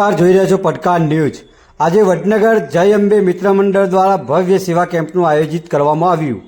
નમસ્કાર જોઈ રહ્યા છો, પડકાર ન્યૂઝ. આજે વડનગર જય અંબે મિત્ર મંડળ દ્વારા ભવ્ય સેવા કેમ્પનું આયોજિત કરવામાં આવ્યું.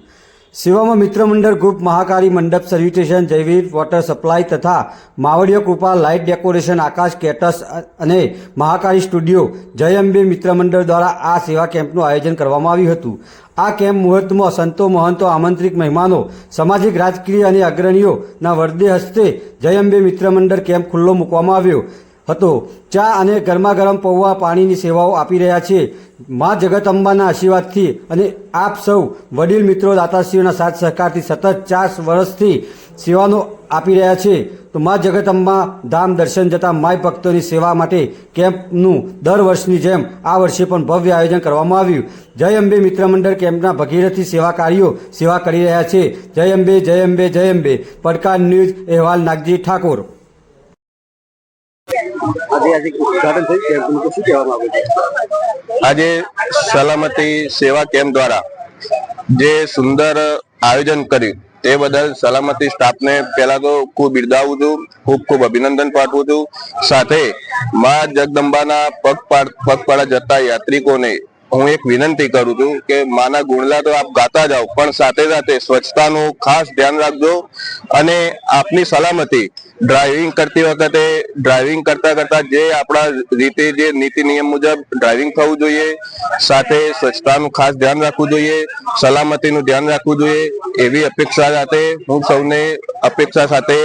સેવામાં મિત્ર મંડળ ગ્રુપ મહાકાળી મંડપ સર્વિસ જૈવિક વોટર સપ્લાય તથા માવડીય કૃપા લાઇટ ડેકોરેશન, આકાશ કેટસ અને મહાકાળી સ્ટુડિયો જય અંબે મિત્ર મંડળ દ્વારા આ સેવા કેમ્પનું આયોજન કરવામાં આવ્યું હતું. આ કેમ્પ મુહૂર્તમાં સંતો, મહંતો, આમંત્રિત મહેમાનો, સામાજિક, રાજકીય અને અગ્રણીઓના વરદે હસ્તે જય અંબે મિત્ર મંડળ કેમ્પ ખુલ્લો મૂકવામાં આવ્યો. હતો. ચા અને ગરમા ગરમ પૌવા પાણીની સેવાઓ આપી રહ્યા છે. મા જગતંબાના આશીર્વાદથી અને આપ સૌ વડીલ મિત્રો દાતાશ્રીઓના સાથ સહકારથી સતત ચાર વર્ષથી સેવાનો આપી રહ્યા છે. તો મા જગતંબા ધામ દર્શન જતા માય ભક્તોની સેવા માટે કેમ્પનું દર વર્ષની જેમ આ વર્ષે પણ ભવ્ય આયોજન કરવામાં આવ્યું. જય અંબે મિત્ર મંડળ કેમ્પના ભગીરથી સેવા સેવા કરી રહ્યા છે. જય અંબે જય અંબે જય અંબે. પડકાર ન્યૂઝ, અહેવાલ, નાગજી ઠાકોર. આજે સલામતી સેવા કેમ્પ દ્વારા જે સુંદર આયોજન કર્યું, તે બદલ સલામતી સ્ટાફને પહેલા તો ખૂબ બિરદાવું છું, ખૂબ ખૂબ અભિનંદન પાઠવું છું. સાથે મા જગદંબાના પગપાળ પગપાળા જતા યાત્રિકોને હું એક વિનંતી કરું છું કે માના ગુણલા તો આપ ગાતા જાઓ, પણ સાથે સાથે સ્વચ્છતાનું ખાસ ધ્યાન રાખજો અને આપની સલામતી ડ્રાઇવિંગ કરતી વખતે ડ્રાઇવિંગ કરતા કરતા જે આપણા રીતે જે નીતિ નિયમ મુજબ ડ્રાઇવિંગ થવું જોઈએ, સાથે સ્વચ્છતાનું ખાસ ધ્યાન રાખવું જોઈએ, સલામતીનું ધ્યાન રાખવું જોઈએ, એવી અપેક્ષા સાથે હું સૌને અપેક્ષા સાથે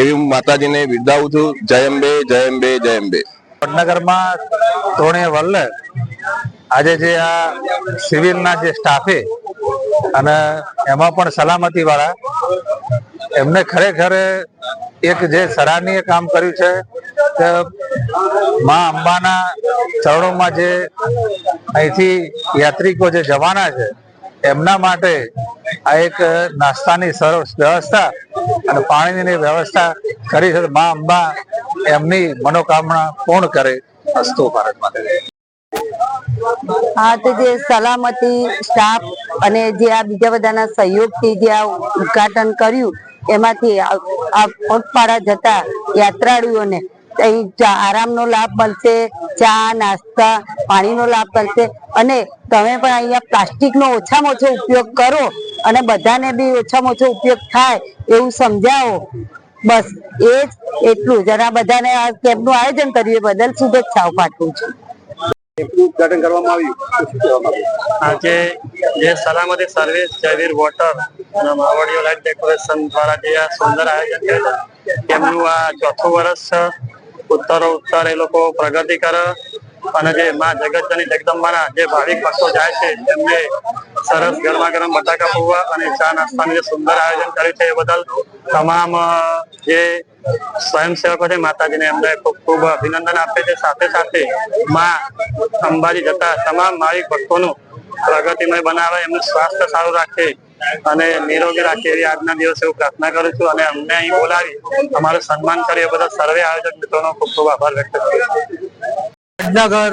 એવી માતાજીને બિરદાવું છું. જય અંબે જય અંબે જય અંબે. વડનગરમાં ત્રણે વલ્લે આજે જે આ સિવિલના જે સ્ટાફે અને એમાં પણ સલામતી વાળા એમને ખરેખર એક જે સરાહનીય કામ કર્યું છે મા અંબાના ચરણોમાં જે અહીંથી યાત્રિકો જે જવાના છે, એમના માટે આ એક નાસ્તાની સરસ વ્યવસ્થા અને પાણીની વ્યવસ્થા કરી છે. મા અંબા એમની મનોકામના પૂર્ણ કરે અસ્તુ ભારત માટે. હા તો જે સલામતી સ્ટાફ અને જે આ બીજા બધાના સહયોગથી જે આ ઉદઘાટન કર્યું એમાંથી આ પગપાળા જતા યાત્રાળુઓને અહીં આરામનો લાભ મળશે ચા નાસ્તા પાણીનો લાભ મળશે. અને તમે પણ અહીંયા પ્લાસ્ટિકનો ઓછામાં ઓછો ઉપયોગ કરો અને બધાને બી ઓછામાં ઓછો ઉપયોગ થાય એવું સમજાવો. બસ એ જ એટલું જરા બધાને આ કેમ્પનું આયોજન કર્યું એ બદલ શુભેચ્છાઓ પાઠવું છું. ઉદઘાટન કરવામાં આવ્યું. આજે જે સલામતી સર્વિસ જયવીર વોટર માવડીઓ લાઈટ ડેકોરેશન દ્વારા જે આ સુંદર આયોજન કર્યું એમનું આ ચોથું વર્ષ છે. ઉત્તરો ઉત્તર એ લોકો પ્રગતિ કરે અને જે માં જગતજની જગદંબાના જે ભાવિક ભક્તો જાય છે તેમને સરસ ગરમા ગરમ બટાકા પૌવા અને ચા નાસ્તાનું જે સુંદર આયોજન કર્યું છે, એ બદલ તમામ જે સ્વયંસેવકો છે, માતાજીને એમને ખૂબ ખૂબ અભિનંદન આપે છે સાથે સાથે માં અંબાજી જતા તમામ ભાવિક ભક્તોનું પ્રગતિમય બનાવે, એમનું સ્વાસ્થ્ય સારું રાખે અને નિરોગી રાખે એવી આજના દિવસે હું પ્રાર્થના કરું છું અને અમને અહીં બોલાવી અમારું સન્માન કરી બધા સર્વે આયોજક મિત્રોનો ખૂબ ખૂબ આભાર વ્યક્ત કરું વડનગર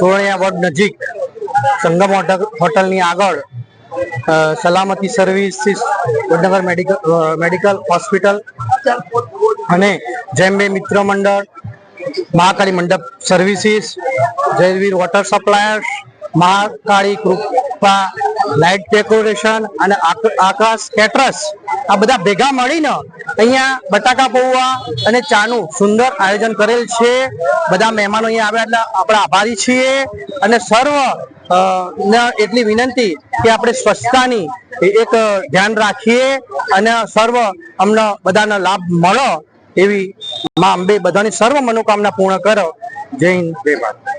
તોરણિયા વડ નજીક સંગમ હોટલ, હોટલની આગળ સલામતી services, Vadnagar medical medical hospital અને જેમ્બે મિત્ર મંડળ, મહાકાળી મંડપ services, Jayveer water suppliers Mahakali Krupa light decoration અને આકાશ કેટરસ આ બધા ભેગા મળીને અહીંયા બટાકા પૌવા અને ચાનું સુંદર આયોજન કરેલ છે. બધા મહેમાનો અહીંયા આવ્યા એટલે આપણે આભારી છીએ અને સર્વ એટલી વિનંતી કે આપણે સ્વચ્છતાની એક ધ્યાન રાખીએ અને સર્વ અમને બધાને લાભ મળો એવી મા અંબે બધાની સર્વ મનોકામના પૂર્ણ કરો. જય હિન્દ.